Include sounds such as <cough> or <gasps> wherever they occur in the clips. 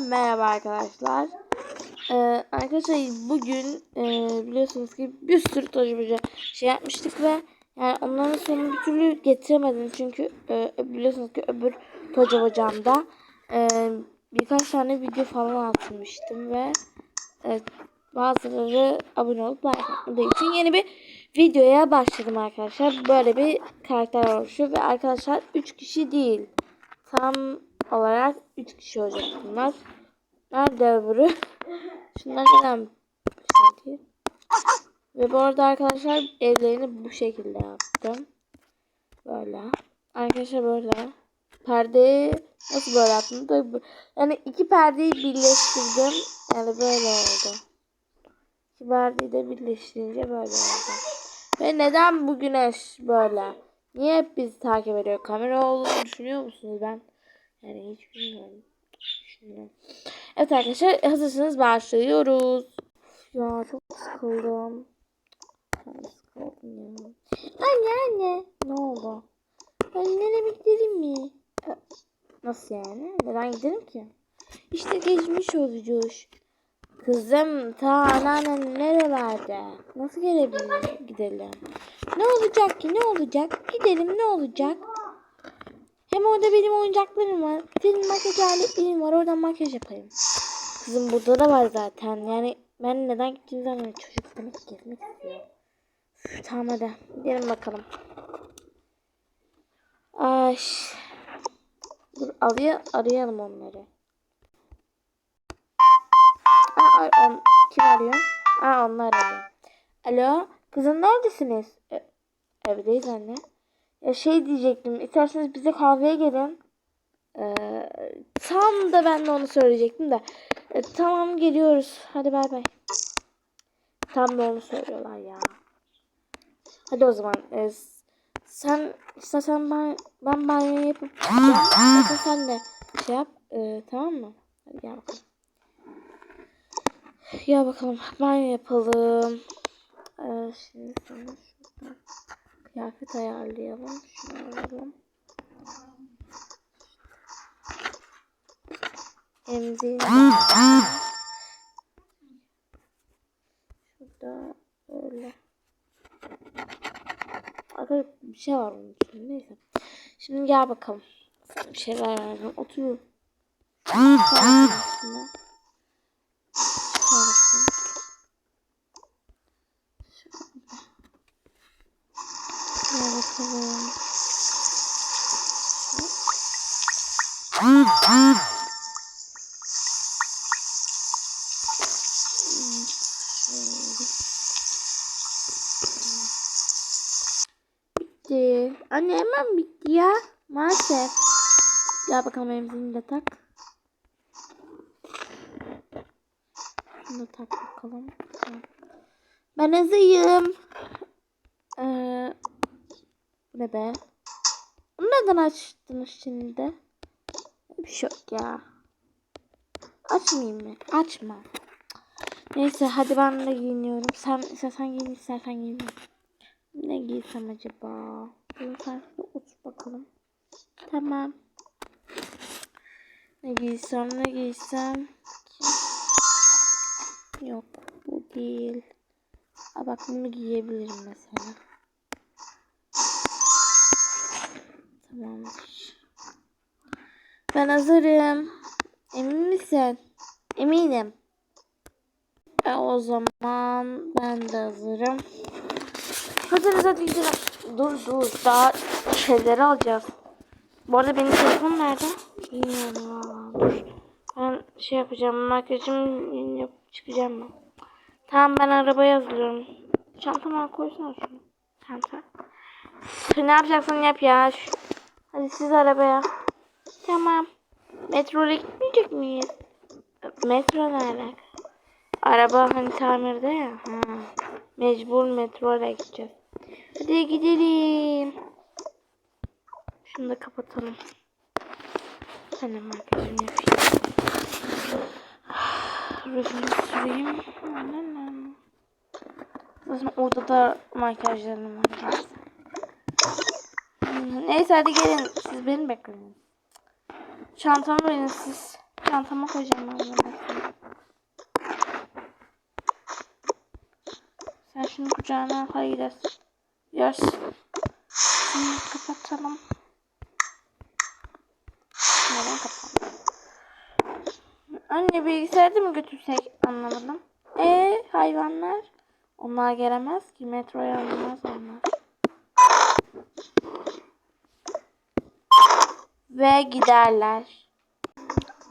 Merhaba arkadaşlar. Ee, arkadaşlar bugün e, biliyorsunuz ki bir sürü tecrübeci şey yapmıştık ve yani onların sonunu bir türlü getiremedim çünkü e, biliyorsunuz ki öbür Toca hocamda e, birkaç tane video falan atmıştım ve e, bazıları abone olup like için yeni bir videoya başladım arkadaşlar. Böyle bir karakter oluşuyor ve arkadaşlar 3 kişi değil tam olarak 3 kişi olacak bunlar. Nerede öbürü? Şunlar neden şey. Ve bu arada arkadaşlar evlerini bu şekilde yaptım. Böyle. Arkadaşlar böyle. Perdeyi nasıl böyle yaptım? Böyle, yani iki perdeyi birleştirdim. Yani böyle oldu. İki perdeyi de birleştirince böyle oldu. Ve neden bu güneş böyle? Niye hep bizi takip ediyor? Kamera olduğunu düşünüyor musunuz? Ben yani hiç bilmiyorum. Düşünüyorum. Evet arkadaşlar hazırsanız başlıyoruz. Ya çok sıkıldım. Ben sıkıldım ya. Anne anne. Ne oldu? Annene gidelim mi? Nasıl yani? Neden gidelim ki? İşte geçmiş olacağız. Kızım ta anneannen nerelerde? Nasıl gelebilirim? Gidelim. Ne olacak ki? Ne olacak? Gidelim ne olacak? Hem orada benim oyuncaklarım var. Senin makyaj aletlerin var. Oradan makyaj yapayım. Kızım burada da var zaten. Yani ben neden gittiğim zaman çocuk demek gezmek istiyor. Tamam hadi. Gidelim bakalım. Ay. Dur araya, arayalım onları. Aa, on, kim arıyor? Aa onlar arıyor. Alo. Kızım neredesiniz? E, evdeyiz anne. Ya şey diyecektim. İsterseniz bize kahveye gelin. Ee, tam da ben de onu söyleyecektim de. E, tamam geliyoruz. Hadi bay bay. Tam da onu söylüyorlar ya. Hadi o zaman. E, sen istersen ben, ben banyo yapıp. İstersen sen de şey yap. E, tamam mı? Hadi gel bakalım. Gel bakalım. Banyo yapalım. Ee, şimdi şuradan kıyafet ayarlayalım. Şunu alalım. Emziğini Şurada böyle. Arkadaşlar bir şey var onun içinde. Neyse. Şimdi gel bakalım. Bir şeyler vereceğim. Otur. Şunun üstüne. Gel bakalım. Gel bakalım. Bitti. Anne hemen bitti ya. Maalesef. Gel bakalım emzini de tak. Şunu da tak bakalım. Ben hazırım. Ee, ne be? Neden açtınız şimdi? Bir şey yok ya. Açmayayım mı? Açma. Neyse hadi ben de giyiniyorum. Sen istersen giyin istersen giyin. Ne giysem acaba? Bunu karşıda otur bakalım. Tamam. Ne giysem ne giysem. Yok bu değil. Aa, bak bunu giyebilirim mesela. Tamamdır. Ben hazırım. Emin misin? Eminim. E, o zaman ben de hazırım. Hazırız hadi gidelim. Dur dur daha şeyleri alacağız. Bu arada benim telefonum nerede? Bilmiyorum valla dur. Ben şey yapacağım makyajımı yapıp çıkacağım ben. Tamam ben arabaya hazırlıyorum. Çantama koysana şunu. Çanta. Ne yapacaksan yap ya. Hadi siz arabaya. Tamam. Metroya gitmeyecek miyiz? Metro ne? Araba hani tamirde ya. Ha. Mecbur metro ile gideceğiz. Hadi gidelim. Şunu da kapatalım. Ben de makyajımı yapayım. Rujunu süreyim. Anam. Zaten orada da makyajlarım var. Neyse hadi gelin. Siz beni bekleyin. Çantamı verin siz. Çantama koyacağım ben bunu. Sen şunu kucağına gidelim. Yes. Şimdi kapatalım. Neden kapatalım? Anne bilgisayarda mı götürsek anlamadım. E hayvanlar? Onlar gelemez ki metroya alınmaz onlar. Ve giderler.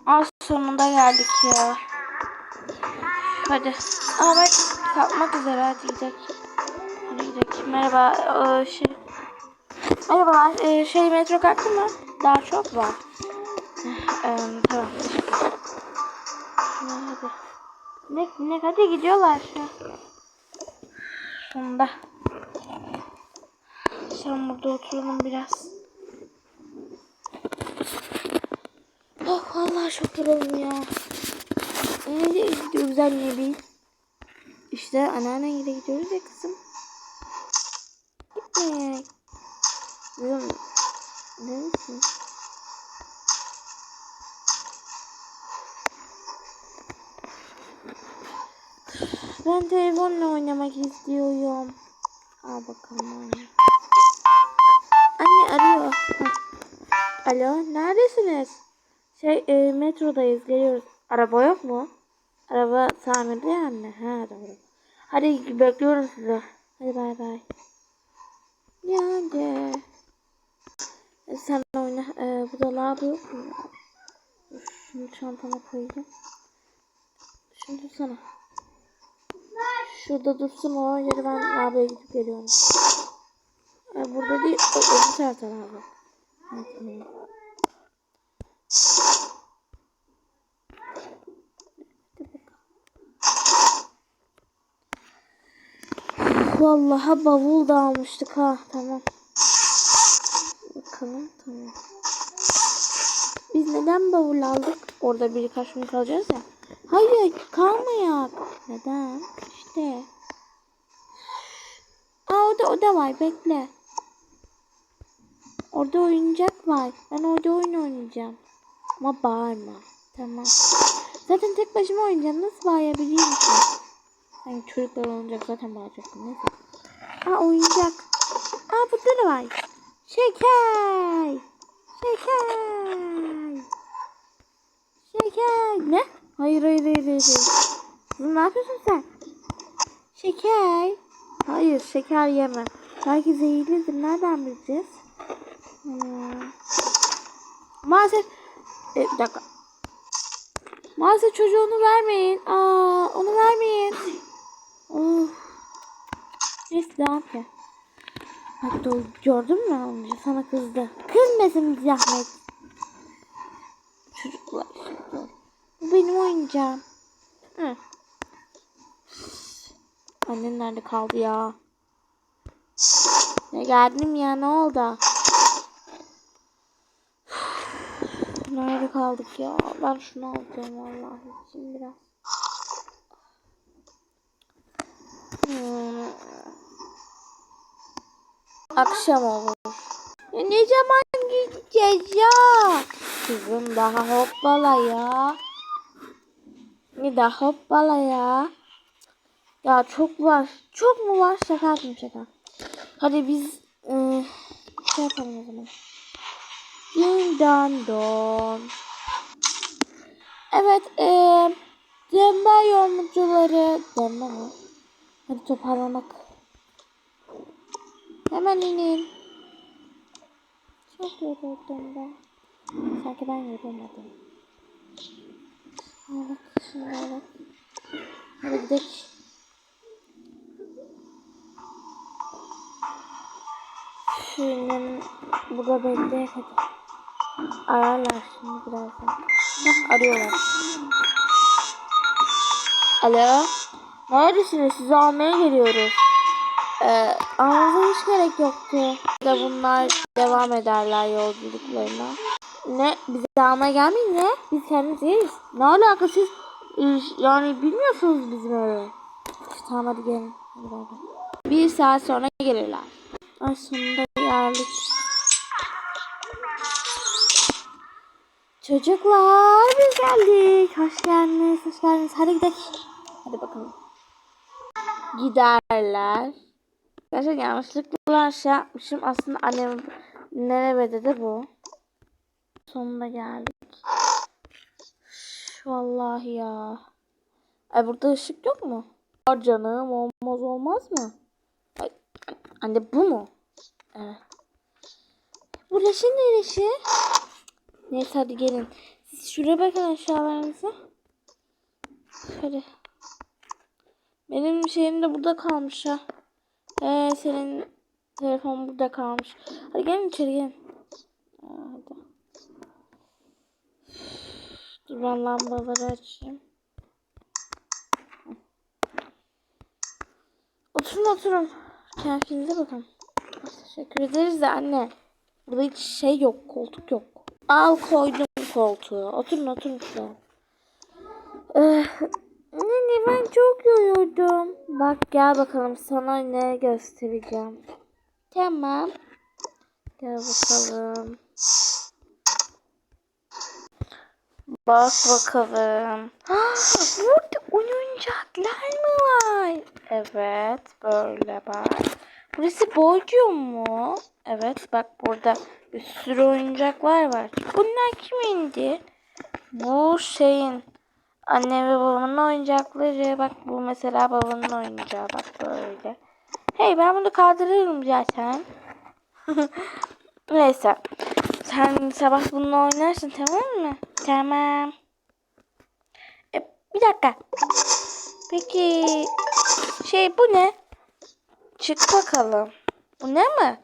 Az sonunda geldik ya. Hadi. Ama bak kalkmak üzere hadi gidelim. Hadi gidelim. Merhaba. Ee, şey. Merhabalar. Ee, şey metro kalktı mı? Daha çok var. Ee, tamam. Hadi. Ne, ne, hadi gidiyorlar şu. Sonunda. Sen burada oturalım biraz. Vallahi çok yoruldum ya. Nereye gidiyoruz anne biz? İşte anneanneyle gidiyoruz ya kızım. Gitmek. Kızım. Neresin? Ben telefonla oynamak istiyorum. Al bakalım anne. Anne arıyor. Alo, neredesiniz? Şey, e, metrodayız, geliyoruz. Araba yok mu? Araba tamirde ya anne. Ha, doğru. Hadi bekliyorum sizi. Hadi bay bay. Yani. E, sen oyna. E, bu da lavabo yok mu? Şunu çantama koyayım. Şunu tutsana. Şurada dursun o yeri ben lavaboya gidip geliyorum. E, burada değil, o öbür tarafta lavabo. Evet, tamam. Vallahi bavul da almıştık ha. Tamam. Bakalım tamam. Biz neden bavul aldık? Orada birkaç gün kalacağız ya. Hayır kalmayak. Neden? İşte. Aa orada oda var bekle. Orada oyuncak var. Ben orada oyun oynayacağım. Ama bağırma. Tamam. Zaten tek başıma oynayacağım. Nasıl bağırabilirim ki? Sanki çocuklar olacak zaten bağıracaktım. Neyse. Aa oyuncak. Aa burada da var. Şeker. Şeker. Şeker. Ne? Hayır hayır hayır hayır. ne yapıyorsun sen? Şeker. Hayır şeker yeme. Belki zehirlidir. Nereden bileceğiz? Hmm. Maalesef. E, bir dakika. Maalesef çocuğu onu vermeyin. Aa, onu vermeyin. Of. Neyse devam ki. Doğru gördün mü amca sana kızdı. Kızmasın bir zahmet. Çocuklar. Bu benim oyuncağım. Hı. Annen nerede kaldı ya? Ne geldim ya ne oldu? Nerede kaldık ya? Ben şunu alacağım vallahi. Şimdi biraz. Hmm. Akşam olur. Ya ne zaman gideceğiz ya? Kızım daha hoppala ya. Ne daha hoppala ya. Ya çok var. Çok mu var? Şaka yapayım şaka. Hadi biz ıı, şey yapalım o zaman. Din dan don. Evet, eee dembe yorumcuları dembe mi? Hadi toparlamak. Hemen inin. Çok yoruldum ben. Sanki ben yorulmadım. Evet, şimdi evet. Hadi gidelim. Şimdi burada bekle hadi. Ararlar şimdi birazdan. Hah arıyorlar. Alo. Neredesiniz? Sizi almaya geliyoruz. Ee, almanıza hiç gerek yoktu. Da bunlar devam ederler yolculuklarına. Ne? Bizi almaya gelmeyin ne? Biz kendimiz. Ne alaka siz? Yani bilmiyorsunuz bizim öyle. İşte, tamam hadi gelin. Bir saat sonra gelirler. Ay sonunda geldik. Çocuklar biz geldik. Hoş geldiniz, hoş geldiniz. Hadi gidelim. Hadi bakalım. Giderler. Gerçekten yanlışlıkla şey yapmışım. Aslında annem nerede de bu. Sonunda geldik. Vallahi ya. Ay burada ışık yok mu? Var canım olmaz olmaz mı? Ay, anne bu mu? Evet. Burası neresi? Neyse hadi gelin. Siz şuraya bakın aşağılarınıza. Şöyle. Benim şeyim de burada kalmış ha. Ee, senin telefon burada kalmış. Hadi gelin içeri gelin. Aa, Hadi. Dur ben lambaları açayım. Oturun oturun. Keyfinize bakın. Teşekkür ederiz de anne. Burada hiç şey yok. Koltuk yok. Al koydum koltuğu. Oturun oturun şuraya. Anne ben çok yoruldum. Bak gel bakalım sana ne göstereceğim. Tamam. Gel bakalım. Bak bakalım. Burada oyuncaklar mı var? Evet böyle bak. Burası Bodrum mu? Evet bak burada bir sürü oyuncaklar var. Bunlar kimindi? Bu şeyin anne ve babamın oyuncakları. Bak bu mesela babamın oyuncağı bak böyle. Hey ben bunu kaldırırım zaten. <laughs> Neyse. Sen sabah bununla oynarsın tamam mı? Tamam. E, bir dakika. Peki şey bu ne? Çık bakalım. Bu ne mi?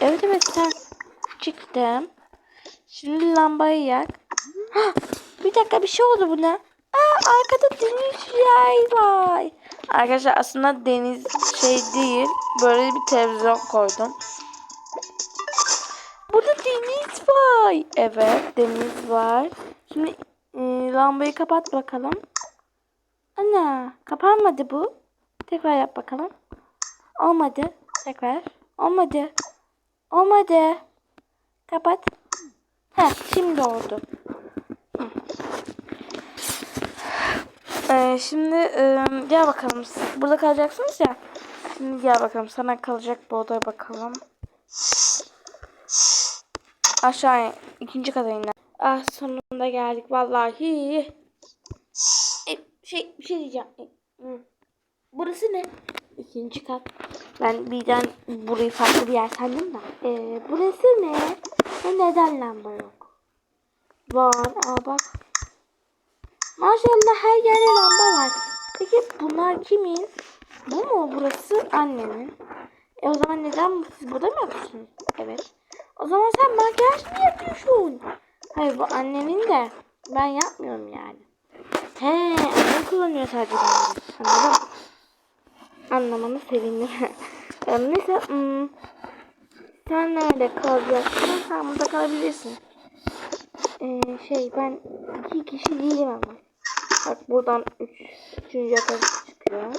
Evet evet sen çıktım. Şimdi lambayı yak. <gasps> Bir dakika bir şey oldu buna. Aa arkada deniz yay var. Arkadaşlar aslında deniz şey değil. Böyle bir televizyon koydum. Burada deniz var. Evet deniz var. Şimdi e, lambayı kapat bakalım. Ana kapanmadı bu. Tekrar yap bakalım. Olmadı. Tekrar. Olmadı. Olmadı. Kapat. Heh şimdi oldu. Ee, şimdi e, gel bakalım. Burada kalacaksınız ya. Şimdi gel bakalım. Sana kalacak bu odaya bakalım. Aşağı in. ikinci kata in. Ah sonunda geldik vallahi. E, şey bir şey diyeceğim. E. Burası ne? İkinci kat. Ben birden burayı farklı bir yer sandım da. Ee, burası ne? Neden lamba yok? Var. Aa bak. Maşallah her yerde lamba var. Peki bunlar kimin? Bu mu? Burası annemin. E o zaman neden siz burada mı yapıyorsunuz? Evet. O zaman sen makyaj mı yapıyorsun? Hayır bu annemin de. Ben yapmıyorum yani. He, annem kullanıyor sadece bunu. Anladım. Anlamanı sevindim. <laughs> Ee, Neyse, hmm, sen nerede kalacaksın? Sen burada kalabilirsin. Ee, şey ben iki kişi değilim ama. Bak buradan üç, üçüncü yatağa çıkıyor.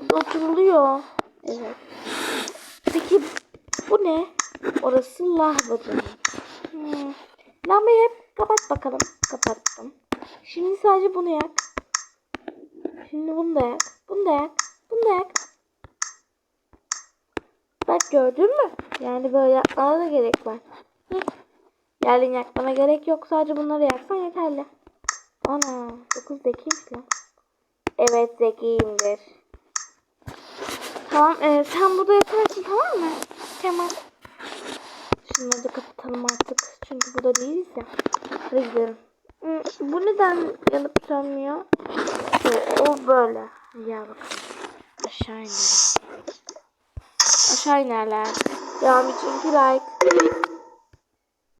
Burada oturuluyor. Evet. Peki bu ne? Orası lahmacun. Hmm. Lambayı hep kapat bakalım. Kapattım. Şimdi sadece bunu yak. Şimdi bunu da yak. Bunu da yak. Bunu da yak. Bak gördün mü? Yani böyle yakmana da gerek var. Hı. Yani yakmana gerek yok. Sadece bunları yaksan yeterli. Ana. Dokuz zekiymiş lan. Evet zekiyimdir. Tamam. E, sen burada yatarsın tamam mı? Tamam. Şunları da kapatalım artık. Çünkü burada değiliz ya. Hadi. Hı, Bu neden yanıp sönmüyor? Ee, o böyle. Ya bakalım. Aşağı inelim. Aşağı inerler. Devam için like.